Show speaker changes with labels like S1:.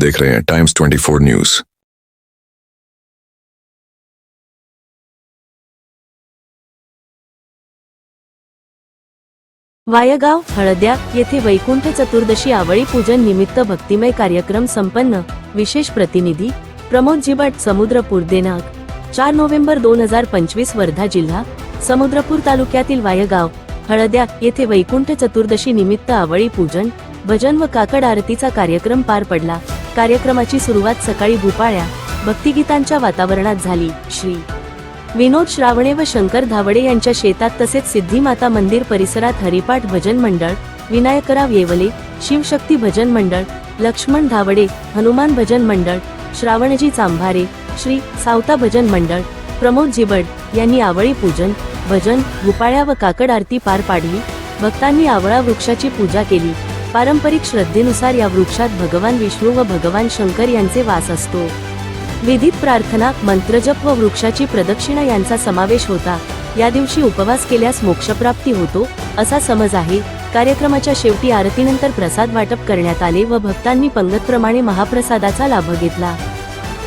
S1: देख रहे हैं टाइम्स 24 न्यूज
S2: वायगाव हळद्या येथे वैकुंठ चतुर्दशी आवळी पूजन निमित्त भक्तिमय कार्यक्रम संपन्न. विशेष प्रतिनिधी प्रमोद जिबट समुद्रपूर दिनांक चार नोव्हेंबर दोन हजार पंचवीस वर्धा जिल्हा समुद्रपूर तालुक्यातील वायगाव हळद्या येथे वैकुंठ चतुर्दशी निमित्त आवळी पूजन भजन व काकड आरतीचा कार्यक्रम पार पडला. कार्यक्रमाची सुरुवात सकाळी भूपाळ्या भक्तिगीतांच्या वातावरणात झाली. श्री. विनोद श्रावणे व शंकर धावडे यांच्या शेतात तसेच सिद्धिमाता मंदिर परिसरात हरिपाठ भजन मंडळ विनायकराव येवले शिवशक्ती भजन मंडळ लक्ष्मण धावडे हनुमान भजन मंडळ श्रावणजी चांभारे श्री. सावता भजन मंडळ प्रमोद जिबड यांनी आवळी पूजन भजन गुपाळ्या व काकड आरती पार पाडली. भक्तांनी आवळा वृक्षाची पूजा केली. पारंपरिक श्रद्धेनुसार या वृक्षात भगवान विष्णू व भगवान शंकर यांचे वास असतो. विधित प्रार्थना मंत्रजप व वृक्षाची प्रदक्षिणा यांचा समावेश होता. या दिवशी उपवास केल्यास मोक्षप्राप्ती होतो असा समज आहे. कार्यक्रमाच्या शेवटी आरतीनंतर प्रसाद वाटप करण्यात आले व भक्तांनी पंगतप्रमाणे महाप्रसादाचा लाभ घेतला.